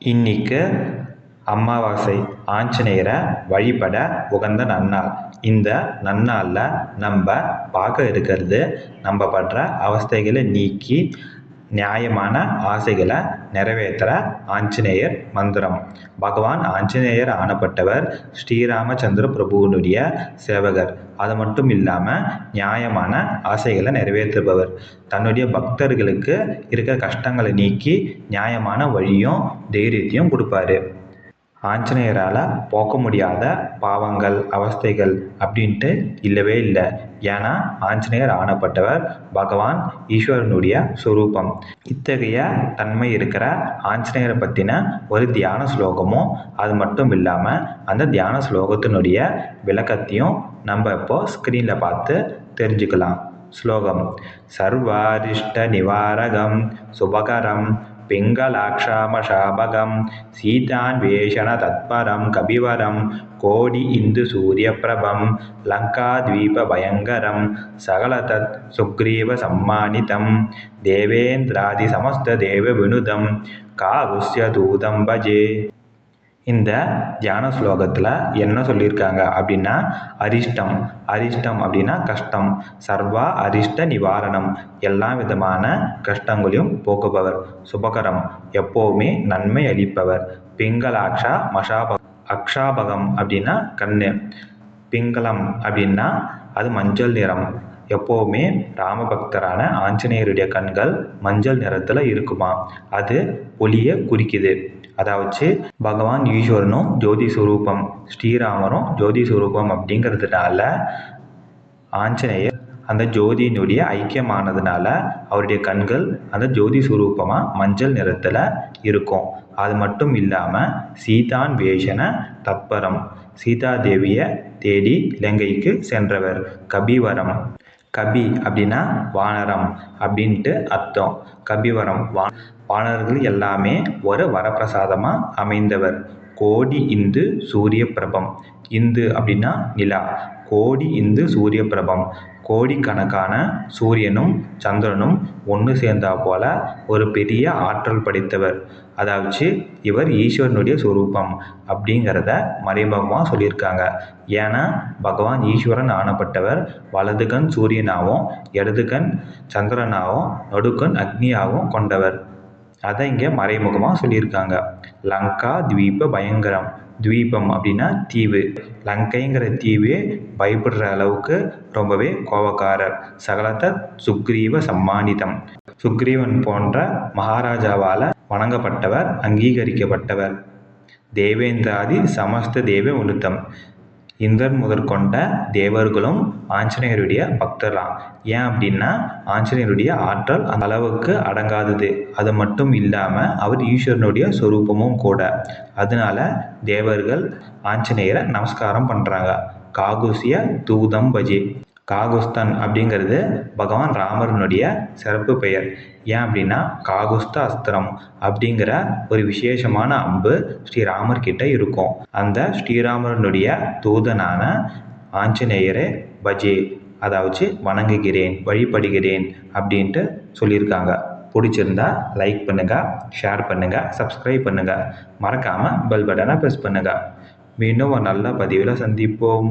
இன்னைக்கு அமாவாசை ஆஞ்சநேயரை வழிபட உகந்த நன்னாள். இந்த நன்னாளில் நம்ம பார்க்க இருக்கிறது நம்ம படுற அவஸ்தைகளை நீக்கி நியாயமான ஆசைகளை நிறைவேற்றுற ஆஞ்சநேயர் மந்திரம். பகவான் ஆஞ்சநேயர் ஆனப்பட்டவர் ஸ்ரீராமச்சந்திர பிரபுவினுடைய சேவகர். அது மட்டும் இல்லாமல் நியாயமான ஆசைகளை நிறைவேற்றுபவர். தன்னுடைய பக்தர்களுக்கு இருக்கிற கஷ்டங்களை நீக்கி நியாயமான வழியும் தைரியத்தையும் கொடுப்பாரு. ஆஞ்சநேயரால் போக்க முடியாத பாவங்கள் அவஸ்தைகள் அப்படின்ட்டு இல்லவே இல்லை. ஏன்னா ஆஞ்சநேயர் ஆனப்பட்டவர் பகவான் ஈஸ்வரனுடைய சுரூபம். இத்தகைய தன்மை இருக்கிற ஆஞ்சநேயரை பற்றின ஒரு தியான ஸ்லோகமும் அது மட்டும் இல்லாமல் அந்த தியான ஸ்லோகத்தினுடைய விளக்கத்தையும் நம்ம இப்போ ஸ்க்ரீனில் பார்த்து தெரிஞ்சுக்கலாம். ஸ்லோகம் சர்வாரிஷ்ட நிவாரகம் சுபகரம் पिङ्गलाक्षामशाभगं सीतान्वेषणतत्परं कपिवरं कोडि इन्दुसूर्यप्रभं लङ्काद्वीपभयङ्करं सकलतत् सुग्रीवसम्मानितं देवेन्द्रादिसमस्तदेवविनुदं कारुष्यदूतं भजे இந்த தியான ஸ்லோகத்தில் என்ன சொல்லியிருக்காங்க அப்படின்னா அரிஷ்டம் அரிஷ்டம் அப்படின்னா கஷ்டம் சர்வா அரிஷ்ட நிவாரணம் எல்லா விதமான கஷ்டங்களையும் போக்குபவர் சுபகரம் எப்போவுமே நன்மை அளிப்பவர் பிங்களாக்ஷா மஷாப அக்ஷாபகம் அப்படின்னா கண்ணு பிங்களம் அப்படின்னா அது மஞ்சள் நிறம் எப்போவுமே ராமபக்தரான ஆஞ்சநேயருடைய கண்கள் மஞ்சள் நிறத்தில் இருக்குமா? அது ஒளியை குறிக்குது. அதாவது பகவான் ஈஸ்வரனும் ஜோதி சுரூபம் ஸ்ரீராமரும் ஜோதி சுரூபம் அப்படிங்கிறதுனால ஆஞ்சநேயர் அந்த ஜோதியினுடைய ஐக்கியமானதுனால அவருடைய கண்கள் அந்த ஜோதி சுரூபமாக மஞ்சள் நிறத்தில் இருக்கும். அது மட்டும் இல்லாமல் சீதான் வேஷன தத்பரம் சீதாதேவியை தேடி இலங்கைக்கு சென்றவர் கபிவரம். கபி அப்படின்னா வானரம் அப்படின்ட்டு அர்த்தம். கபிவரம் வா வானர்கள் எல்லாமே ஒரு வரப்பிரசாதமாக அமைந்தவர். கோடி இந்து சூரிய பிரபம். இந்து அப்படின்னா நிலா. கோடி இந்து சூரிய பிரபம். கோடிக்கணக்கான சூரியனும் சந்திரனும் ஒன்று சேர்ந்தா போல ஒரு பெரிய ஆற்றல் படைத்தவர். அதாவது இவர் ஈஸ்வரனுடைய சொரூபம் அப்படிங்கிறத மறைமுகமாக சொல்லியிருக்காங்க. ஏன்னா பகவான் ஈஸ்வரன் ஆனப்பட்டவர் வலது கண் சூரியனாகவும் இடது கண் சந்திரனாகவும் நடுக்கண் அக்னியாகவும் கொண்டவர். அதை இங்கே மறைமுகமாக சொல்லியிருக்காங்க. லங்கா துவீப பயங்கரம். துவீபம் அப்படின்னா தீவு. லங்கைங்கிற தீவே பயப்படுற அளவுக்கு ரொம்பவே கோபக்காரர். சகலத்த சுக்ரீவ சம்மானிதம். சுக்ரீவன் போன்ற மகாராஜாவால் வணங்கப்பட்டவர் அங்கீகரிக்கப்பட்டவர். தேவேந்திராதி சமஸ்த தேவ உனுத்தம் இந்திரன் முதற்கொண்ட தேவர்களும் ஆஞ்சநேயருடைய பக்தர்லாம் ஏன் அப்படின்னா ஆஞ்சநேயருடைய ஆற்றல் அந்த அளவுக்கு அடங்காதது. அது மட்டும் இல்லாமல் அவர் ஈஸ்வரனுடைய சொரூபமும் கூட. அதனால தேவர்கள் ஆஞ்சநேயரை நமஸ்காரம் பண்ணுறாங்க காகுசிய தூதம் பஜே. காகுஸ்தன் அப்படிங்கிறது பகவான் ராமருனுடைய சிறப்பு பெயர். ஏன் அப்படின்னா காகுஸ்த அஸ்திரம் அப்படிங்கிற ஒரு விசேஷமான அம்பு ஸ்ரீராமர்கிட்ட இருக்கும். அந்த ஸ்ரீராமரனுடைய தூதனான ஆஞ்சநேயரே பஜே அதாவது வணங்குகிறேன் வழிபடுகிறேன் அப்படின்ட்டு சொல்லியிருக்காங்க. பிடிச்சிருந்தா லைக் பண்ணுங்கள் ஷேர் பண்ணுங்கள் சப்ஸ்கிரைப் பண்ணுங்கள் மறக்காமல் பெல் பட்டனை ப்ரெஸ் பண்ணுங்கள் மீண்டும் ஒரு நல்ல பதிவில் சந்திப்போம்.